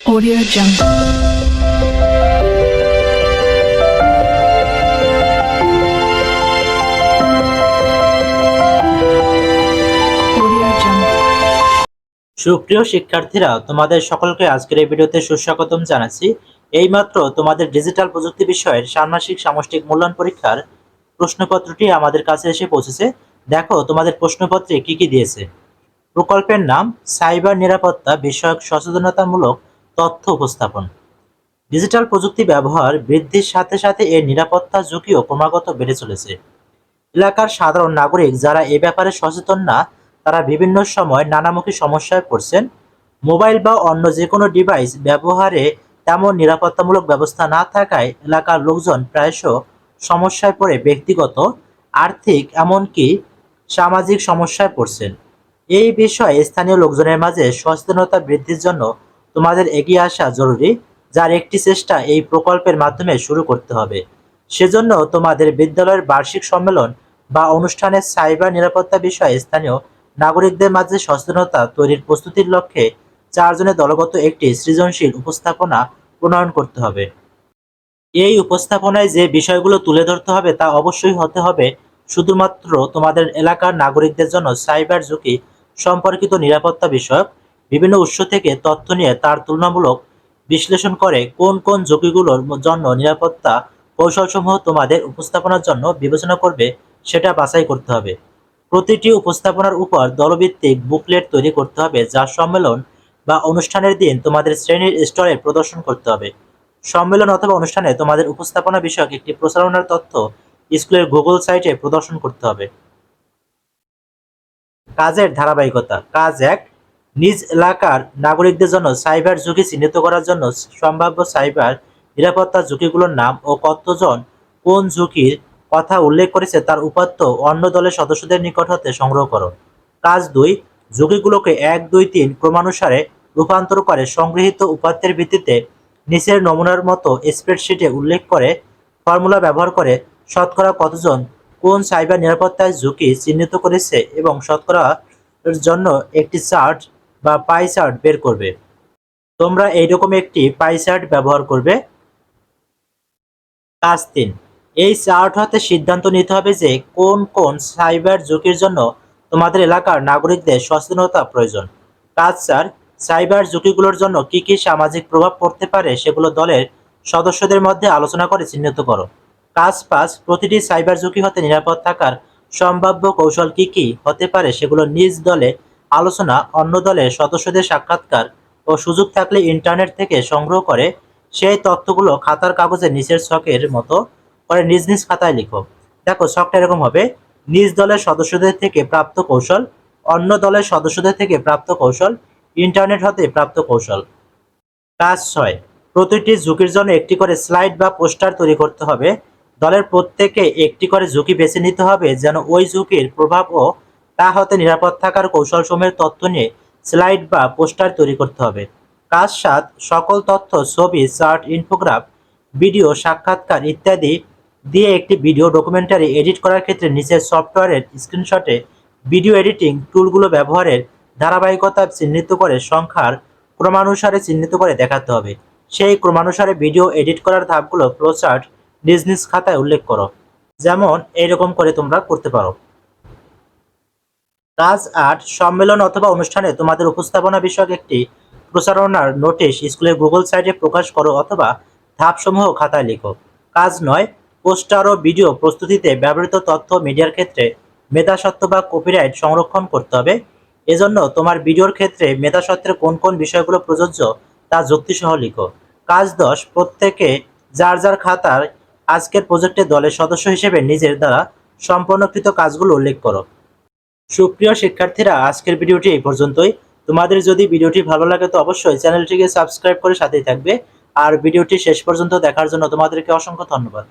Audio Jungle. সুপ্রিয় শিক্ষার্থীরা, তোমাদের সকলকে আজকের এই ভিডিওতে সুস্বাগতম জানাচ্ছি। এইমাত্র তোমাদের ডিজিটাল প্রযুক্তি বিষয়ের ষান্মাসিক সামষ্টিক মূল্যায়ন পরীক্ষার প্রশ্নপত্রটি আমাদের কাছে এসে পৌঁছেছে। দেখো, তোমাদের প্রশ্নপত্রে কি কি দিয়েছে। প্রকল্পের নাম, সাইবার নিরাপত্তা বিষয়ক সচেতনতামূলক তথ্য উপস্থাপন। ডিজিটাল প্রযুক্তি ব্যবহার বৃদ্ধির সাথে সাথে এর নিরাপত্তা ঝুঁকিও ক্রমাগত বেড়ে চলেছে। এলাকার সাধারণ নাগরিক যারা এ ব্যাপারে সচেতন না, তারা বিভিন্ন সময় নানামুখী সমস্যায় পড়ছেন। মোবাইল বা অন্য যে কোনো ডিভাইস ব্যবহারে তেমন নিরাপত্তামূলক ব্যবস্থা না থাকায় এলাকার লোকজন প্রায়শ সমস্যায় পড়ে ব্যক্তিগত, আর্থিক, এমনকি সামাজিক সমস্যায় পড়ছেন। এই বিষয়ে স্থানীয় লোকজনের মাঝে সচেতনতা বৃদ্ধির জন্য তোমাদের এগিয়ে আসা জরুরি, যার একটি চেষ্টা এই প্রকল্পের মাধ্যমে শুরু করতে হবে। সেজন্য তোমাদের বিদ্যালয়ের বার্ষিক সম্মেলন বা অনুষ্ঠানের সাইবার নিরাপত্তা বিষয়ে স্থানীয় নাগরিকদের মাঝে সচেতনতা তৈরির প্রস্তুতির লক্ষ্যে চারজনের দলগত একটি সৃজনশীল উপস্থাপনা প্রণয়ন করতে হবে। এই উপস্থাপনায় যে বিষয়গুলো তুলে ধরতে হবে তা অবশ্যই হতে হবে শুধুমাত্র তোমাদের এলাকার নাগরিকদের জন্য সাইবার ঝুঁকি সম্পর্কিত নিরাপত্তা বিষয়ক বিভিন্ন উৎস থেকে তথ্য নিয়ে তার তুলনামূলক বিশ্লেষণ করে কোন কোন ঝুঁকিগুলোর জন্য নিরাপত্তা কৌশলসমূহ তোমাদের উপস্থাপনার জন্য বিবেচনা করবে, সেটা বাছাই করতে হবে। প্রতিটি উপস্থাপনার উপর দলভিত্তিক বুকলেট তৈরি করতে হবে, যা সম্মেলন বা অনুষ্ঠানের দিন তোমাদের শ্রেণির স্তরে প্রদর্শন করতে হবে। সম্মেলন অথবা অনুষ্ঠানে তোমাদের উপস্থাপনা বিষয়ক একটি প্রচারণার তথ্য স্কুলের গুগল সাইটে প্রদর্শন করতে হবে। কাজের ধারাবাহিকতা। কাজ এক নিজ এলাকার নাগরিকদের জন্য সাইবার ঝুঁকি চিহ্নিত করার জন্য সম্ভাব্য সাইবার নিরাপত্তা ঝুঁকিগুলোর নাম ও কতজন কোন ঝুঁকির কথা উল্লেখ করেছে তার উপাত্ত অন্য দলের সদস্যদের নিকট হতে সংগ্রহ করো। কাজ দুই, ঝুঁকিগুলোকে এক, দুই, তিন ক্রমানুসারে রূপান্তর করে সংগৃহীত উপাত্তের ভিত্তিতে নিচের নমুনার মতো স্প্রেডশিটে উল্লেখ করে ফর্মুলা ব্যবহার করে শতকরা কতজন কোন সাইবার নিরাপত্তায় ঝুঁকি চিহ্নিত করেছে এবং শতকরা জন্য একটি চার্ট বা পাই চার্ট বের করবে। তোমরা এইরকম একটি পাই চার্ট ব্যবহার করবে। কাজ তিন, এই চার্ট হতে সিদ্ধান্ত নিতে হবে যে কোন কোন সাইবার ঝুঁকির জন্য তোমাদের এলাকার নাগরিকদের সচেতনতা প্রয়োজন। কাজ চার, সাইবার ঝুঁকিগুলোর জন্য কি কি সামাজিক প্রভাব পড়তে পারে সেগুলো দলের সদস্যদের মধ্যে আলোচনা করে চিহ্নিত করো। কাজ পাঁচ, প্রতিটি সাইবার ঝুঁকি হতে নিরাপদ থাকার সম্ভাব্য কৌশল কি কি হতে পারে সেগুলো নিজ দলে আলোচনা অন্য দলের সদস্যদের সাক্ষাৎকার ও সুযোগ থাকলে ইন্টারনেট থেকে সংগ্রহ করে সেই তথ্যগুলো খাতার কাগজে নিচের ছকের মতো করে নিজ নিজ খাতায় লিখো। দেখো, ছকটা এরকম হবে। নিজ দলের সদস্যদের থেকে প্রাপ্ত কৌশল, অন্য দলের সদস্যদের থেকে প্রাপ্ত কৌশল, ইন্টারনেট হতে প্রাপ্ত কৌশল। কাজ ছয়, প্রতিটি ঝুঁকির জন্য একটি করে স্লাইড বা পোস্টার তৈরি করতে হবে। দলের প্রত্যেকে একটি করে ঝুঁকি বেছে নিতে হবে যেন ওই ঝুঁকির প্রভাব ও তা হতে নিরাপদ থাকার কৌশল কৌশলসমূহের তথ্য নিয়ে স্লাইড বা পোস্টার তৈরি করতে হবে। কাজ সাত সকল তথ্য, ছবি, চার্ট, ইনফোগ্রাফ, ভিডিও, সাক্ষাৎকার ইত্যাদি দিয়ে একটি ভিডিও ডকুমেন্টারি এডিট করার ক্ষেত্রে নিচের সফটওয়্যারের স্ক্রিনশটে ভিডিও এডিটিং টুলগুলো ব্যবহারের ধারাবাহিকতা চিহ্নিত করে সংখ্যার ক্রমানুসারে চিহ্নিত করে দেখাতে হবে। সেই ক্রমানুসারে ভিডিও এডিট করার ধাপগুলো ফ্লোচার্ট নিজ খাতায় উল্লেখ করো। যেমন, এইরকম করে তোমরা করতে পারো। কাজ আট সম্মেলন অথবা অনুষ্ঠানে তোমাদের উপস্থাপনা বিষয়ক একটি প্রচারণার নোটিশ স্কুলের গুগল সাইটে প্রকাশ করো অথবা ধাপসমূহ খাতায় লিখো। কাজ নয়, পোস্টার ও ভিডিও প্রস্তুতিতে ব্যবহৃত তথ্য মিডিয়ার ক্ষেত্রে মেধাসত্ত্ব বা কপিরাইট সংরক্ষণ করতে হবে। এজন্য তোমার ভিডিওর ক্ষেত্রে মেধাসত্ত্বের কোন কোন বিষয়গুলো প্রযোজ্য তা যুক্তিসহ লিখো। কাজ দশ, প্রত্যেকে যার যার খাতার আজকের প্রজেক্টে দলের সদস্য হিসেবে নিজের দ্বারা সম্পন্নকৃত কাজগুলো উল্লেখ করো। সুপ্রিয় শিক্ষার্থীরা, আজকের ভিডিওটি এই পর্যন্তই। তোমাদের যদি ভিডিওটি ভালো লাগে তো অবশ্যই চ্যানেলটিকে সাবস্ক্রাইব করে সাথেই থাকবে। আর ভিডিওটি শেষ পর্যন্ত দেখার জন্য তোমাদেরকে অসংখ্য ধন্যবাদ।